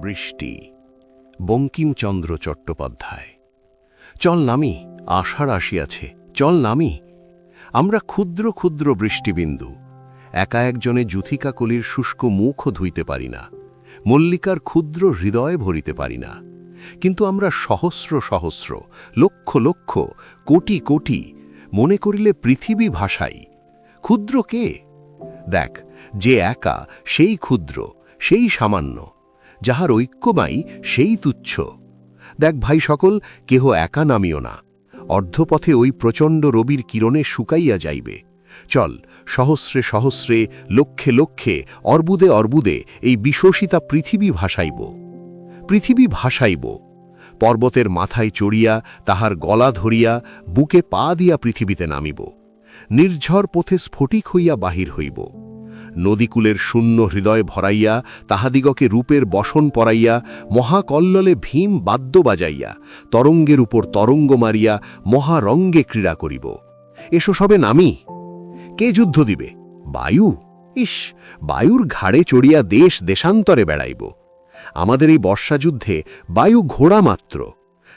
বৃষ্টি। বঙ্কিমচন্দ্র চট্টোপাধ্যায়। চল নামি, আষাঢ় আসিয়াছে, চল নামি। আমরা ক্ষুদ্র ক্ষুদ্র বৃষ্টিবিন্দু। একা একজনে জুথিকাকলির শুষ্ক মুখও ধুইতে পারি না। মল্লিকার ক্ষুদ্র হৃদয় ভরিতে পারি না। কিন্তু আমরা সহস্র সহস্র, লক্ষ লক্ষ, কোটি কোটি, মনে করিলে পৃথিবী ভাষাই। ক্ষুদ্র কে? দেখ, যে একা, সেই ক্ষুদ্র, সেই সামান্য। যাহার ঐক্যমাই সেই তুচ্ছ। দেখ ভাই সকল, কেহ একা নামিও না। অর্ধপথে ওই প্রচণ্ড রবির কিরণে শুকাইয়া যাইবে। চল, সহস্রে সহস্রে, লক্ষে লক্ষে, অর্বুদে অর্বুদে এই বিশোষিতা পৃথিবী ভাসাইব। পৃথিবী ভাসাইব। পর্বতের মাথায় চড়িয়া, তাহার গলা ধরিয়া, বুকে পা দিয়া পৃথিবীতে নামিব। নির্ঝর পথে স্ফটিক হইয়া বাহির হইব। নদীকূলের শূন্য হৃদয় ভরাইয়া, তাহাদিগকে রূপের বসন পরাইয়া, মহাকল্ললে ভীম বাদ্য বাজাইয়া, তরঙ্গের উপর তরঙ্গ মারিয়া মহারঙ্গে ক্রীড়া করিব। এসো সবে নামি। কে যুদ্ধ দিবে? বায়ু? ইস, বায়ুর ঘাড়ে চড়িয়া দেশ দেশান্তরে বেড়াইব। আমাদের এই বর্ষাযুদ্ধে বায়ু ঘোড়া মাত্র।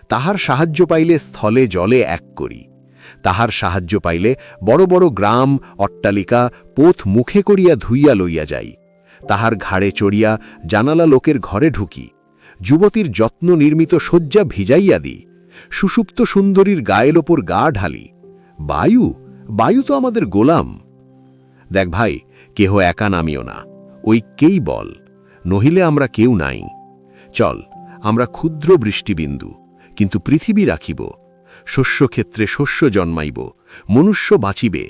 তাহার সাহায্য পাইলে স্থলে জলে এক করি। তাহার সাহায্য পাইলে বড় বড় গ্রাম, অট্টালিকা পোথ মুখে করিয়া ধুইয়া লইয়া যাই। তাহার ঘাড়ে চড়িয়া জানালা লোকের ঘরে ঢুকি। যুবতীর যত্ন নির্মিত শয্যা ভিজাইয়া দিই। সুষুপ্ত সুন্দরীর গায়ের ওপর গা ঢালি। বায়ু বায়ু তো আমাদের গোলাম। দেখ ভাই, কেহ একা নামিও না। ঐক্যেই বল। নহিলে আমরা কেউ নাই। চল, আমরা ক্ষুদ্র বৃষ্টিবিন্দু, কিন্তু পৃথিবী রাখিব। শস্যক্ষেত্রে শস্য জন্মাইব, মনুষ্য বাঁচিবে,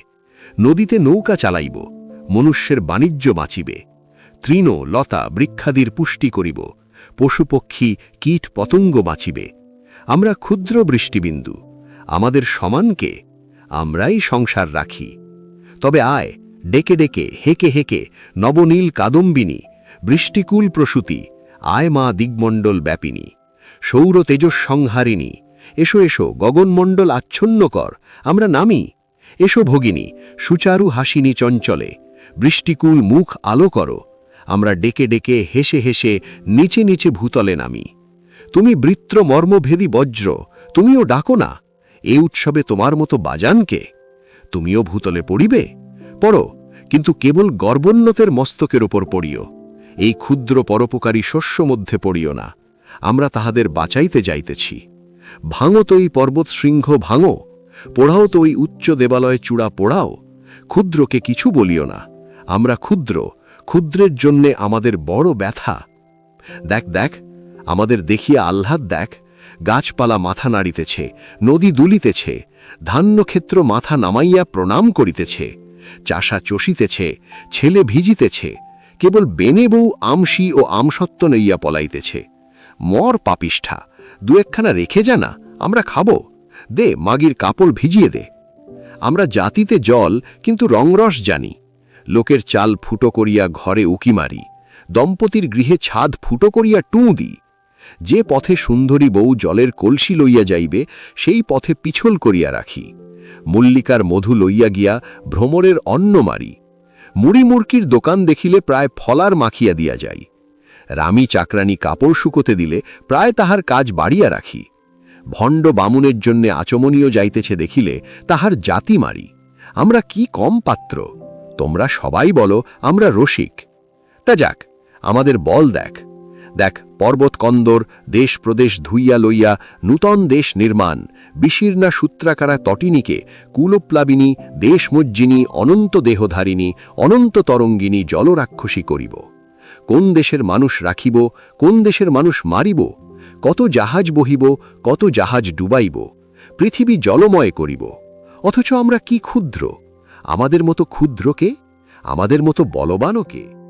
নদীতে নৌকা চালাইব, মনুষ্যের বাণিজ্য বাঁচিবে, তৃণ, লতা, বৃক্ষাদির পুষ্টি করিব, পশুপক্ষী, কীট, পতঙ্গ বাঁচিবে। আমরা ক্ষুদ্র বৃষ্টিবিন্দু, আমাদের সমানকে আমরাই সংসার রাখি। তবে আয়, ডেকে ডেকে, হেকে হেকে, নবনীল কাদম্বিনী, বৃষ্টিকুল প্রসূতি, আয় মা দিগমণ্ডল ব্যাপিনী, সৌর তেজস সংহারিণী এসো এসো, গগনমণ্ডল আচ্ছন্ন কর আমরা নামি। এসো ভগিনী, সুচারু হাসিনী চঞ্চলে, বৃষ্টিকুল মুখ আলো করো। আমরা ডেকে ডেকে হেসে হেসে নিচে নিচে ভূতলে নামি। তুমি বৃত্র মর্মভেদী বজ্র, তুমিও ডাকো না। এ উৎসবে তোমার মতো বাজানকে তুমিও ভূতলে পড়িবে? পড়ো, কিন্তু কেবল গর্বোন্নতের মস্তকের ওপর পড়িও। এই ক্ষুদ্র পরোপকারী শস্য মধ্যে পড়িও না। আমরা তাহাদের বাঁচাইতে যাইতেছি। ভাঙো তো এই পর্বত ভাঙো। পোড়াও তো ওই উচ্চ দেবালয় চূড়া, পোড়াও। ক্ষুদ্রকে কিছু বলিও না। আমরা ক্ষুদ্র। ক্ষুদ্রের জন্যে আমাদের বড় ব্যথা। দেখ দেখ, আমাদের দেখিয়া আহ্লাদ দেখ। গাছপালা মাথা নাড়িতেছে, নদী দুলিতেছে, ধান্যক্ষেত্র মাথা নামাইয়া প্রণাম করিতেছে। চাষা চষিতেছে, ছেলে ভিজিতেছে, কেবল বেনে বউ আমসি ও আমসত্ব নইয়া পলাইতেছে। মর পাপিষ্ঠা দু একখানা রেখে জানা আমরা খাব। দে, মাগির কাপড় ভিজিয়ে দে। আমরা জাতিতে জল, কিন্তু রংরস জানি। লোকের চাল ফুটো করিয়া ঘরে উকি মারি। দম্পতির গৃহে ছাদ ফুটো করিয়া টুঁ দিই যে পথে সুন্দরী বউ জলের কলসি লইয়া যাইবে, সেই পথে পিছল করিয়া রাখি। মল্লিকার মধু লইয়া গিয়া ভ্রমরের অন্ন মারি। মুড়ি মুরকির দোকান দেখিলে প্রায় ফলার মাখিয়া দিয়া যাই। রামি চাকরানি কাপড় শুকোতে দিলে প্রায় তাহার কাজ বাড়িয়া রাখি। ভণ্ড বামুনের জন্যে আচমনীয় যাইতেছে দেখিলে তাহার জাতি মারি। আমরা কি কম পাত্র? তোমরা সবাই বলো, আমরা রসিক। তা যাক, আমাদের বল দেখ। দেখ পর্বত কন্দর দেশ প্রদেশ ধুইয়া লইয়া নূতন দেশ নির্মাণ, বিশীর্ণা সূত্রাকারা তটিনীকে কুলপ্লাবিনী দেশমজ্জিনী, অনন্ত দেহধারিণী, অনন্ত তরঙ্গিনী জলরাক্ষসী করিব। কোন দেশের মানুষ রাখিব, কোন দেশের মানুষ মারিব, কত জাহাজ বহিব, কত জাহাজ ডুবাইব, পৃথিবী জলময় করিব। অথচ আমরা কি ক্ষুদ্র? আমাদের মতো ক্ষুদ্রকে আমাদের মতো বলবানকে